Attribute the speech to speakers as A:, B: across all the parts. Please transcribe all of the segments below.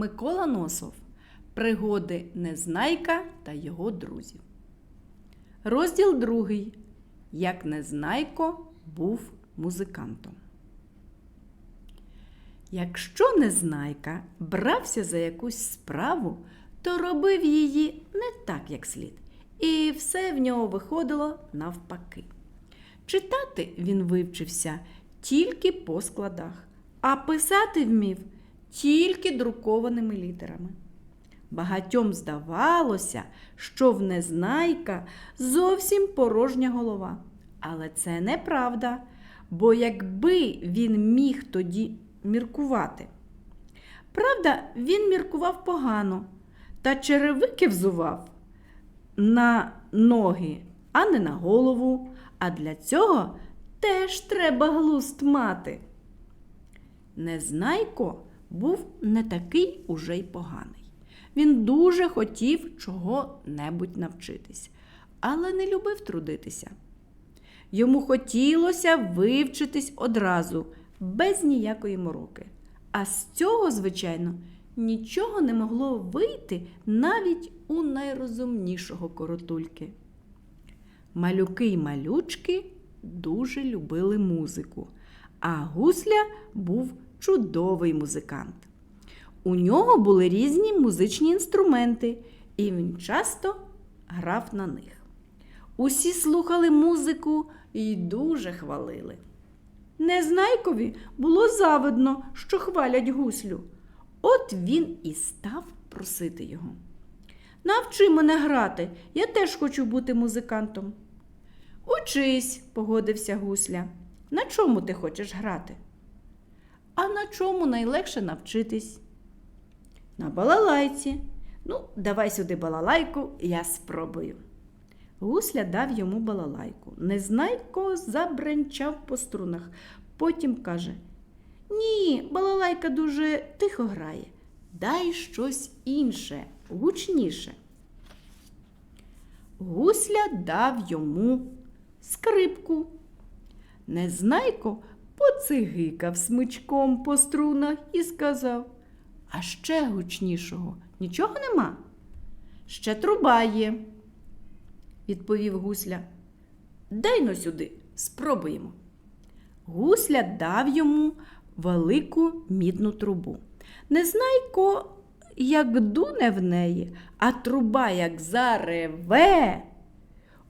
A: Микола Носов. Пригоди Незнайка та його друзів. Розділ другий. Як Незнайко був музикантом. Якщо Незнайка брався за якусь справу, то робив її не так, як слід, і все в нього виходило навпаки. Читати він вивчився тільки по складах, а писати вмів тільки друкованими літерами. Багатьом здавалося, що в Незнайка зовсім порожня голова. Але це неправда, бо якби він міг тоді міркувати. Правда, він міркував погано та черевики взував на ноги, а не на голову, а для цього теж треба глуст мати. Незнайко був не такий уже й поганий. Він дуже хотів чого-небудь навчитись, але не любив трудитися. Йому хотілося вивчитись одразу, без ніякої мороки. А з цього, звичайно, нічого не могло вийти навіть у найрозумнішого коротульки. Малюки й малючки дуже любили музику, а гусля був чудовий музикант. У нього були різні музичні інструменти, і він часто грав на них. Усі слухали музику і дуже хвалили. Незнайкові було завидно, що хвалять гуслю. От він і став просити його. Навчи мене грати, я теж хочу бути музикантом. Учись, погодився гусля. На чому ти хочеш грати? А на чому найлегше навчитись? На балалайці. Ну, давай сюди балалайку, я спробую. Гусля дав йому балалайку. Незнайко забренчав по струнах. Потім каже: Ні, балалайка дуже тихо грає. Дай щось інше, гучніше. Гусля дав йому скрипку. Незнайко поцигикав смичком по струнах і сказав: А ще гучнішого нічого нема? Ще труба є, відповів гусля. Дай но сюди, спробуємо. Гусля дав йому велику мідну трубу. Незнайко, як дуне в неї, а труба як зареве.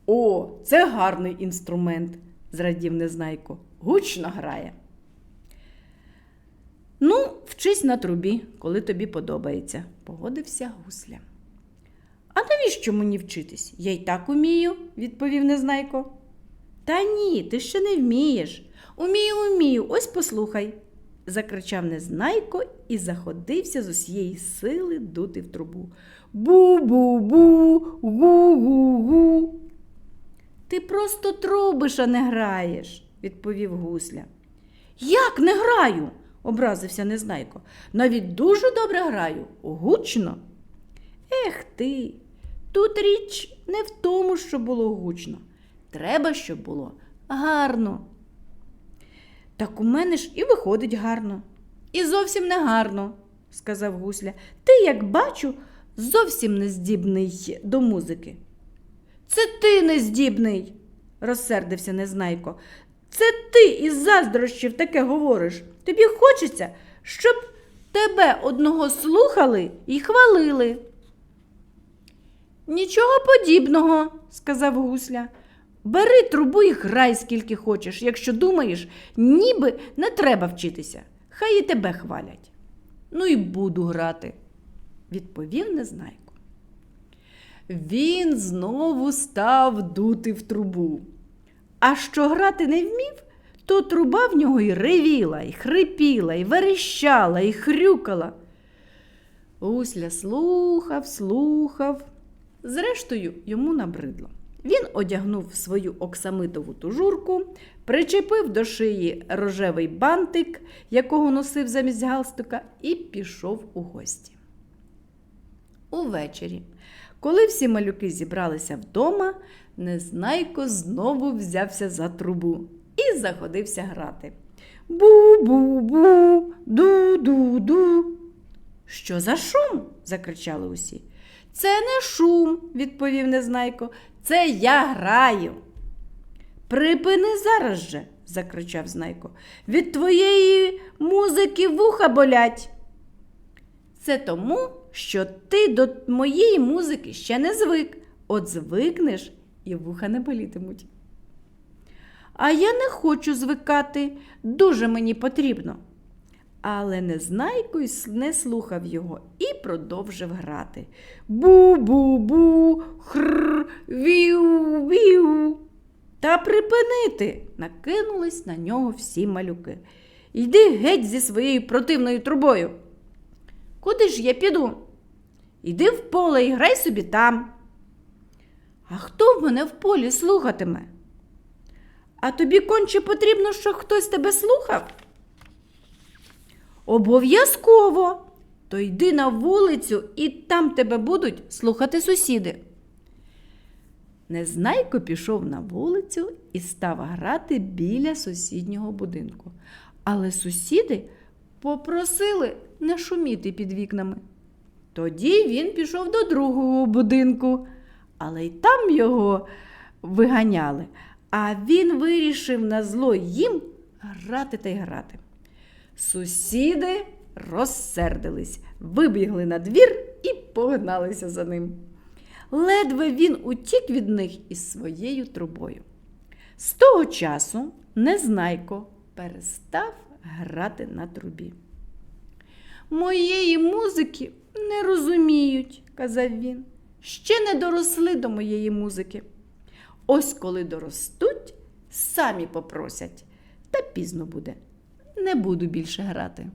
A: О, це гарний інструмент, зрадів Незнайко. Гучно грає. Ну, вчись на трубі, коли тобі подобається, погодився гусля. А навіщо мені вчитись? Я й так умію, відповів Незнайко. Та ні, ти ще не вмієш. Умію, умію, ось послухай, закричав Незнайко і заходився з усієї сили дути в трубу. Бу-бу-бу, гу-гу-гу. Ти просто трубиш, а не граєш, відповів гусля. Як не граю? образився Незнайко. Навіть дуже добре граю, гучно. Ех ти, тут річ не в тому, що було гучно. Треба, щоб було гарно. Так у мене ж і виходить гарно. І зовсім не гарно, сказав гусля. Ти, як бачу, зовсім не здібний до музики. Це ти не здібний, розсердився Незнайко. Це ти із заздрощів таке говориш. Тобі хочеться, щоб тебе одного слухали і хвалили. Нічого подібного, сказав гусля. Бери трубу і грай скільки хочеш, якщо думаєш, ніби не треба вчитися. Хай і тебе хвалять. Ну і буду грати, відповів Незнайко. Він знову став дути в трубу. А що грати не вмів, то труба в нього й ревіла, і хрипіла, і верещала, і хрюкала. Гусля слухав, слухав. Зрештою, йому набридло. Він одягнув свою оксамитову тужурку, причепив до шиї рожевий бантик, якого носив замість галстука, і пішов у гості. Увечері, коли всі малюки зібралися вдома, Незнайко знову взявся за трубу і заходився грати. Бу-бу-бу, ду-ду-ду. Що за шум? закричали усі. Це не шум, відповів Незнайко. Це я граю. Припини зараз же, закричав Знайко. Від твоєї музики вуха болять. Це тому, що ти до моєї музики ще не звик. От звикнеш і вуха не болітимуть. А я не хочу звикати, дуже мені потрібно. Але Незнайко не слухав його і продовжив грати. Бу-бу-бу, хр, віу, віу. Та припинити, накинулись на нього всі малюки. Йди геть зі своєю противною трубою. Куди ж я піду? Іди в поле і грай собі там. А хто в мене в полі слухатиме? А тобі конче потрібно, щоб хтось тебе слухав? Обов'язково. То йди на вулицю і там тебе будуть слухати сусіди. Незнайко пішов на вулицю і став грати біля сусіднього будинку. Але сусіди попросили не шуміти під вікнами. Тоді він пішов до другого будинку, але й там його виганяли. А він вирішив на зло їм грати та й грати. Сусіди розсердились, вибігли на двір і погналися за ним. Ледве він утік від них із своєю трубою. З того часу Незнайко перестав грати на трубі. Моєї музики не розуміють, казав він. Ще не доросли до моєї музики. Ось коли доростуть, самі попросять, та пізно буде. Не буду більше грати.